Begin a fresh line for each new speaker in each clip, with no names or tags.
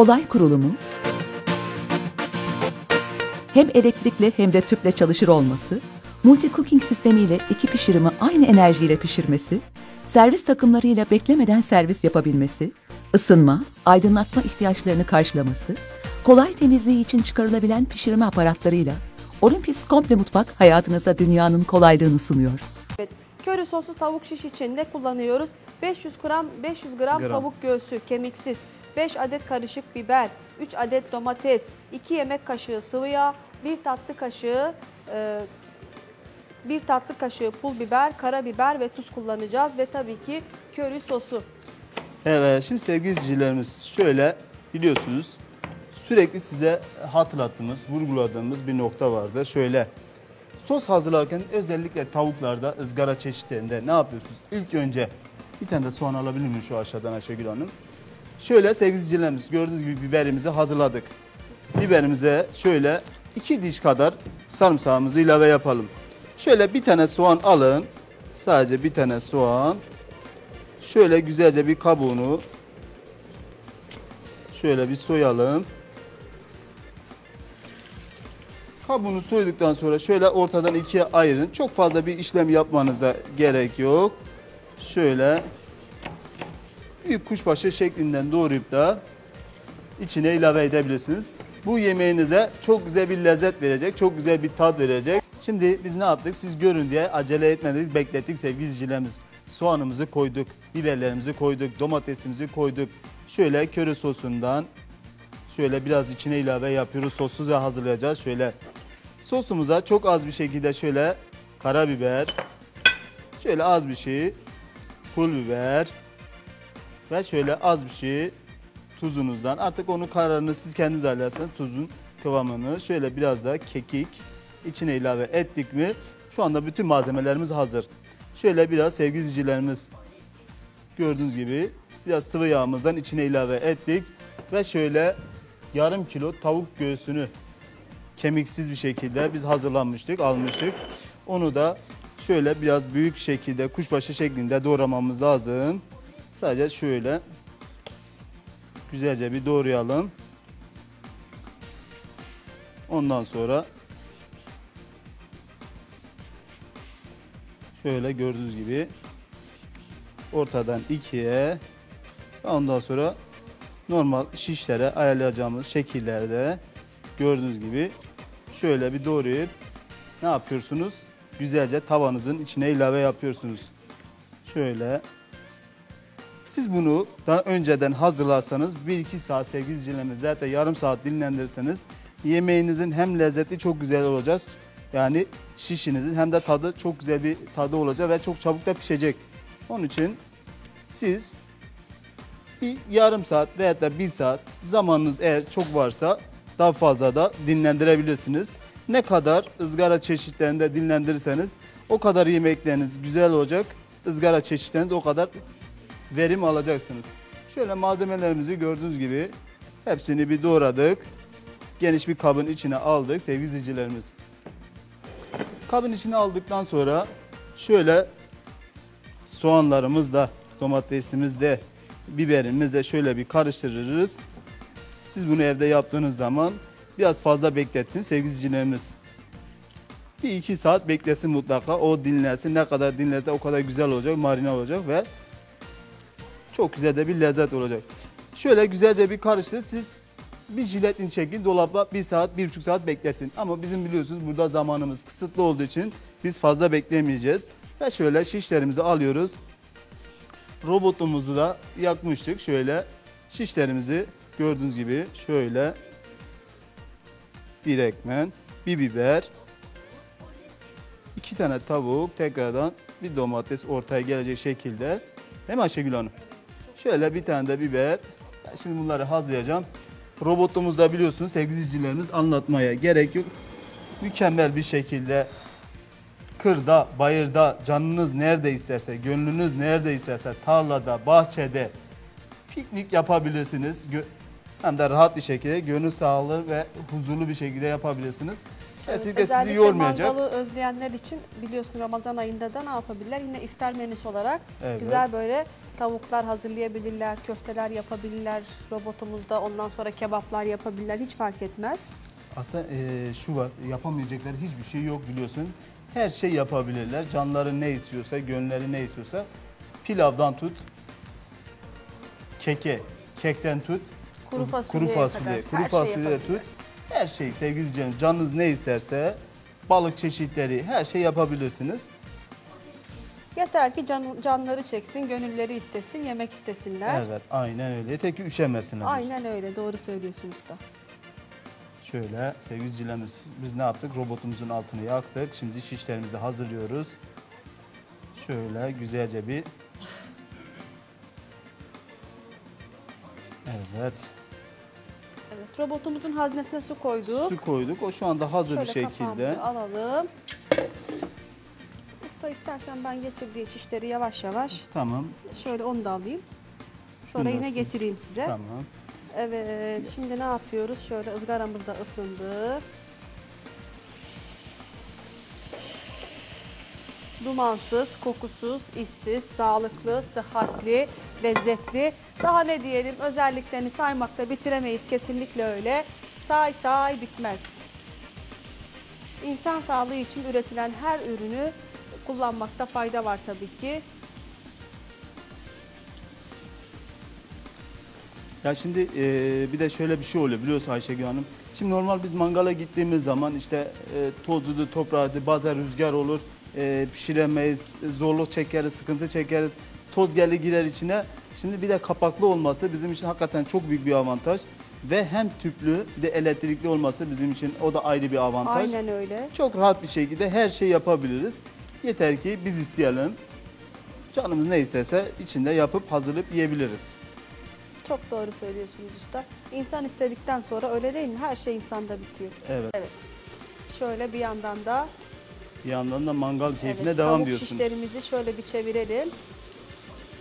kolay kurulumu, hem elektrikli hem de tüple çalışır olması, multi cooking sistemiyle iki pişirimi aynı enerjiyle pişirmesi, servis takımlarıyla beklemeden servis yapabilmesi, ısınma, aydınlatma ihtiyaçlarını karşılaması, kolay temizliği için çıkarılabilen pişirme aparatlarıyla Olympus Komple Mutfak hayatınıza dünyanın kolaylığını sunuyor.
Evet. Köri soslu tavuk şiş için ne kullanıyoruz? 500 gram 500 gram,
Gram.
tavuk göğsü kemiksiz, 5 adet karışık biber, 3 adet domates, 2 yemek kaşığı sıvı yağ, 1 tatlı kaşığı e, 1 tatlı kaşığı pul biber, karabiber ve tuz kullanacağız ve tabii ki köri sosu.
Evet şimdi sevgili izleyicilerimiz şöyle biliyorsunuz sürekli size hatırlattığımız, vurguladığımız bir nokta vardı. Şöyle sos hazırlarken özellikle tavuklarda, ızgara çeşitlerinde ne yapıyorsunuz? İlk önce bir tane de soğan alabilir miyim şu aşağıdan Ayşegül Hanım? Şöyle sevgili izleyicilerimiz gördüğünüz gibi biberimizi hazırladık. Biberimize şöyle iki diş kadar sarımsağımızı ilave yapalım. Şöyle bir tane soğan alın. Sadece bir tane soğan. Şöyle güzelce bir kabuğunu şöyle bir soyalım. Kabuğunu soyduktan sonra şöyle ortadan ikiye ayırın. Çok fazla bir işlem yapmanıza gerek yok. Şöyle büyük kuşbaşı şeklinden doğrayıp da içine ilave edebilirsiniz. Bu yemeğinize çok güzel bir lezzet verecek, çok güzel bir tat verecek. Şimdi biz ne yaptık? Siz görün diye acele etmediniz, beklettik sevgili izleyicilerimiz. Soğanımızı koyduk, biberlerimizi koyduk, domatesimizi koyduk. Şöyle köri sosundan şöyle biraz içine ilave yapıyoruz. Sosu da hazırlayacağız. Şöyle sosumuza çok az bir şekilde şöyle karabiber, şöyle az bir şey pul biber ve şöyle az bir şey tuzunuzdan. Artık onun kararını siz kendiniz ayarlarsınız. Tuzun kıvamını şöyle biraz da kekik içine ilave ettik mi şu anda bütün malzemelerimiz hazır. Şöyle biraz sevgili izleyicilerimiz gördüğünüz gibi biraz sıvı yağımızdan içine ilave ettik ve şöyle yarım kilo tavuk göğsünü kemiksiz bir şekilde biz hazırlanmıştık, almıştık. Onu da şöyle biraz büyük şekilde kuşbaşı şeklinde doğramamız lazım. Sadece şöyle güzelce bir doğrayalım. Ondan sonra şöyle gördüğünüz gibi ortadan ikiye ondan sonra normal şişlere ayarlayacağımız şekillerde gördüğünüz gibi şöyle bir doğrayıp ne yapıyorsunuz? Güzelce tavanızın içine ilave yapıyorsunuz. Şöyle siz bunu daha önceden hazırlarsanız 1-2 saat sevgili izleyicilerimiz hatta yarım saat dinlendirirseniz yemeğinizin hem lezzeti çok güzel olacak. Yani şişinizin hem de tadı çok güzel bir tadı olacak ve çok çabuk da pişecek. Onun için siz bir yarım saat veya da bir saat zamanınız eğer çok varsa daha fazla da dinlendirebilirsiniz. Ne kadar ızgara çeşitlerinde dinlendirirseniz o kadar yemekleriniz güzel olacak. Izgara çeşitlerinde o kadar verim alacaksınız. Şöyle malzemelerimizi gördüğünüz gibi hepsini bir doğradık. Geniş bir kabın içine aldık sevgili izleyicilerimiz. Kabın içine aldıktan sonra şöyle soğanlarımız da domatesimiz de biberimiz de şöyle bir karıştırırız. Siz bunu evde yaptığınız zaman biraz fazla bekletin sevgili izleyicilerimiz. Bir iki saat beklesin mutlaka. O dinlensin. Ne kadar dinlense o kadar güzel olacak, marine olacak ve çok güzel de bir lezzet olacak. Şöyle güzelce bir karıştır. Siz bir jiletin çekin dolapta bir saat, bir buçuk saat bekletin. Ama bizim biliyorsunuz burada zamanımız kısıtlı olduğu için biz fazla beklemeyeceğiz. Ve şöyle şişlerimizi alıyoruz. Robotumuzu da yakmıştık. Şöyle şişlerimizi gördüğünüz gibi şöyle direktmen bir biber, iki tane tavuk, tekrardan bir domates ortaya gelecek şekilde. Değil Ayşegül Hanım? Şöyle bir tane de biber. Ben şimdi bunları hazırlayacağım. Robotumuzda biliyorsunuz sevgili izleyicilerimiz anlatmaya gerek yok. Mükemmel bir şekilde kırda, bayırda, canınız nerede isterse, gönlünüz nerede isterse, tarlada, bahçede piknik yapabilirsiniz. Hem de rahat bir şekilde, gönül sağlığı ve huzurlu bir şekilde yapabilirsiniz. Kesinlikle sizi
Özellikle
yormayacak.
mangalı özleyenler için biliyorsun Ramazan ayında da ne yapabilirler? Yine iftar menüsü olarak
Evet.
güzel böyle tavuklar hazırlayabilirler, köfteler yapabilirler robotumuzda. Ondan sonra kebaplar yapabilirler. Hiç fark etmez.
Aslında eee, şu var, yapamayacakları hiçbir şey yok biliyorsun. Her şey yapabilirler. Canları ne istiyorsa, gönülleri ne istiyorsa. Pilavdan tut, keke, kekten tut,
Kuru fasulyeye
fasulye,
kadar
kuru
her şey
fasulye tut.
yapabilirler.
Her şey sevgili izleyicilerim, canınız ne isterse, balık çeşitleri, her şey yapabilirsiniz.
Yeter ki can, canları çeksin, gönülleri istesin, yemek istesinler.
Evet, aynen öyle. Yeter ki üşenmesinler.
Aynen öyle. Doğru söylüyorsun usta.
Şöyle sevgili izleyicilerimiz, biz ne yaptık? Robotumuzun altını yaktık. Şimdi şişlerimizi hazırlıyoruz. Şöyle güzelce bir... Evet.
Evet, robotumuzun haznesine su koyduk.
Su koyduk. O şu anda hazır bir
Şöyle
şekilde.
kapağımızı alalım. Usta istersen ben geçirdiği şişleri yavaş yavaş
Tamam.
şöyle onu da alayım. Sonra yine getireyim size.
Tamam.
Evet, şimdi ne yapıyoruz? Şöyle ızgaramız da ısındı. Dumansız, kokusuz, işsiz, sağlıklı, sıhhatli, lezzetli. Daha ne diyelim özelliklerini saymakta bitiremeyiz kesinlikle öyle. Say say bitmez. İnsan sağlığı için üretilen her ürünü kullanmakta fayda var tabii ki.
Ya şimdi e, bir de şöyle bir şey oluyor biliyorsun Ayşegül Hanım. Şimdi normal biz mangala gittiğimiz zaman işte e, tozludur, toprağıdır, bazen rüzgar olur, e, pişiremeyiz, zorluk çekeriz, sıkıntı çekeriz, toz gelir girer içine. Şimdi bir de kapaklı olması bizim için hakikaten çok büyük bir avantaj. Ve hem tüplü bir de elektrikli olması bizim için o da ayrı bir avantaj.
Aynen öyle.
Çok rahat bir şekilde her şeyi yapabiliriz. Yeter ki biz isteyelim. Canımız ne isterse içinde yapıp hazırlayıp yiyebiliriz.
Çok doğru söylüyorsunuz usta. İnsan istedikten sonra öyle değil mi? Her şey insanda bitiyor.
Evet.
Evet. Şöyle bir yandan da
Bir yandan da mangal keyfine
evet,
devam
tavuk
diyorsunuz.
şişlerimizi şöyle bir çevirelim.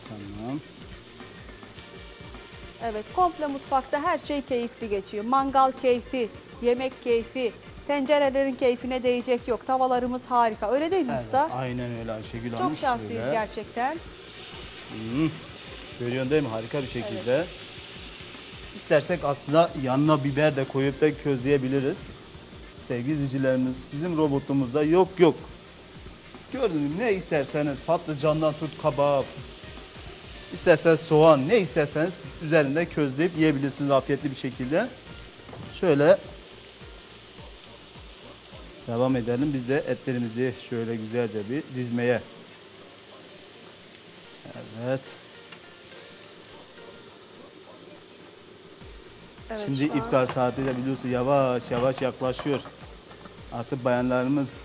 Tamam.
Evet, komple mutfakta her şey keyifli geçiyor. Mangal keyfi, yemek keyfi, tencerelerin keyfine değecek yok. Tavalarımız harika. Öyle değil mi
Evet,
usta?
aynen öyle Ayşegül Hanım.
Çok şanslıyız
Şöyle.
gerçekten.
Hı. Görüyorsun değil mi? Harika bir şekilde. İstersek aslında yanına biber de koyup da közleyebiliriz. Sevgili izleyicilerimiz bizim robotumuzda yok yok. Gördünüz mü? ne isterseniz patlıcandan tut kabak, isterseniz soğan ne isterseniz üzerinde közleyip yiyebilirsiniz afiyetli bir şekilde. Şöyle devam edelim. Biz de etlerimizi şöyle güzelce bir dizmeye. Evet.
Evet,
Şimdi iftar saati de biliyorsun yavaş yavaş yaklaşıyor. Artık bayanlarımız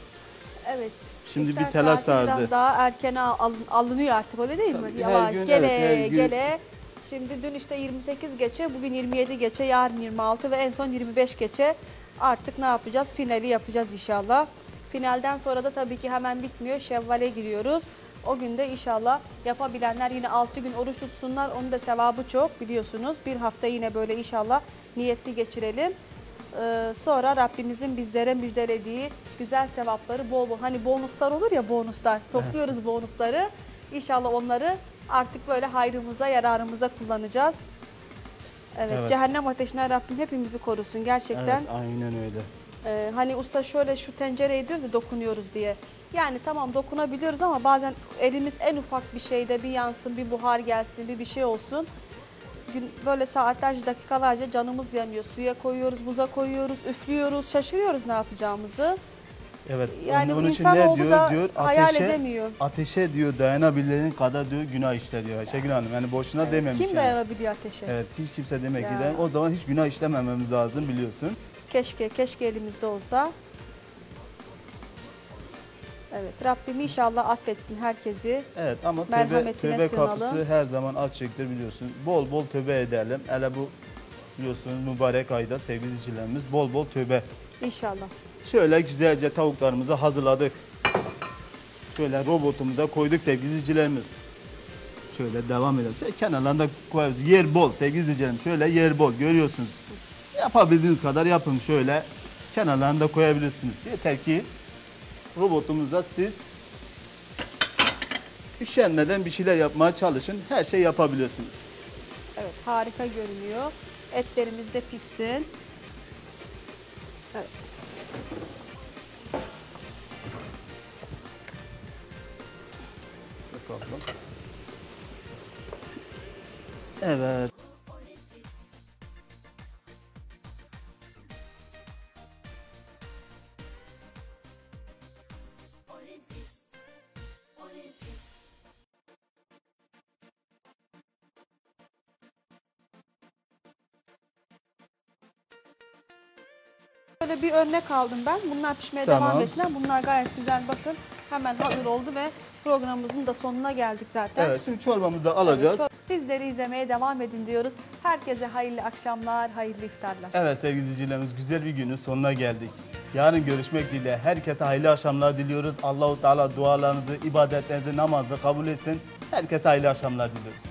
Evet.
Şimdi
İftar
bir telaş
saati
sardı.
Biraz daha erkene al- alınıyor artık öyle değil mi?
Tabii, her
Yavaş
gün,
gele
evet, her gün.
gele. Şimdi dün işte 28 geçe, bugün 27 geçe, yarın 26 ve en son 25 geçe. Artık ne yapacağız? Finali yapacağız inşallah. Finalden sonra da tabii ki hemen bitmiyor. Şevval'e giriyoruz. O günde inşallah yapabilenler yine 6 gün oruç tutsunlar. Onun da sevabı çok biliyorsunuz. Bir hafta yine böyle inşallah niyetli geçirelim. Ee, sonra Rabbimizin bizlere müjdelediği güzel sevapları bol bol. Hani bonuslar olur ya bonuslar. Topluyoruz bonusları. İnşallah onları artık böyle hayrımıza, yararımıza kullanacağız. Evet,
Evet.
cehennem ateşinden Rabbim hepimizi korusun gerçekten.
Evet, aynen öyle.
Ee, hani usta şöyle şu tencereye diyor da dokunuyoruz diye. Yani tamam dokunabiliyoruz ama bazen elimiz en ufak bir şeyde bir yansın, bir buhar gelsin, bir bir şey olsun. Gün, böyle saatlerce, dakikalarca canımız yanıyor. Suya koyuyoruz, buza koyuyoruz, üflüyoruz, şaşırıyoruz ne yapacağımızı.
Evet.
Yani
onun, için ne diyor?
da
diyor ateşe,
edemiyor.
ateşe diyor dayanabildiğin kadar diyor günah işle diyor Ayşegül Hanım. Yani boşuna dememiş.
Kim
yani.
dayanabiliyor ateşe?
Evet hiç kimse demek ki
Ya.
de o zaman hiç günah işlemememiz lazım biliyorsun.
Keşke, keşke elimizde olsa. Evet, Rabbim inşallah affetsin herkesi.
Evet ama tövbe, tövbe
sığınalım.
kapısı her zaman açıktır biliyorsun. Bol bol tövbe edelim. Hele bu biliyorsunuz mübarek ayda sevgili izleyicilerimiz bol bol tövbe.
İnşallah.
Şöyle güzelce tavuklarımızı hazırladık. Şöyle robotumuza koyduk sevgili izleyicilerimiz. Şöyle devam edelim. Şöyle kenarlarında koyarız. Yer bol sevgili izleyicilerim. Şöyle yer bol görüyorsunuz. Yapabildiğiniz kadar yapın şöyle. kenarlarını da koyabilirsiniz. Yeter ki robotumuzda siz üşenmeden bir şeyler yapmaya çalışın. Her şey yapabilirsiniz.
Evet harika görünüyor. Etlerimiz de pişsin. Evet.
Bakalım. Evet.
Böyle bir örnek aldım ben. Bunlar pişmeye
Tamam.
devam etsinler. Bunlar gayet güzel bakın. Hemen hazır oldu ve programımızın da sonuna geldik zaten.
Evet şimdi çorbamızı da alacağız.
Bizleri izlemeye devam edin diyoruz. Herkese hayırlı akşamlar, hayırlı iftarlar.
Evet sevgili izleyicilerimiz güzel bir günün sonuna geldik. Yarın görüşmek dileğiyle herkese hayırlı akşamlar diliyoruz. Allahu Teala dualarınızı, ibadetlerinizi, namazı kabul etsin. Herkese hayırlı akşamlar diliyoruz.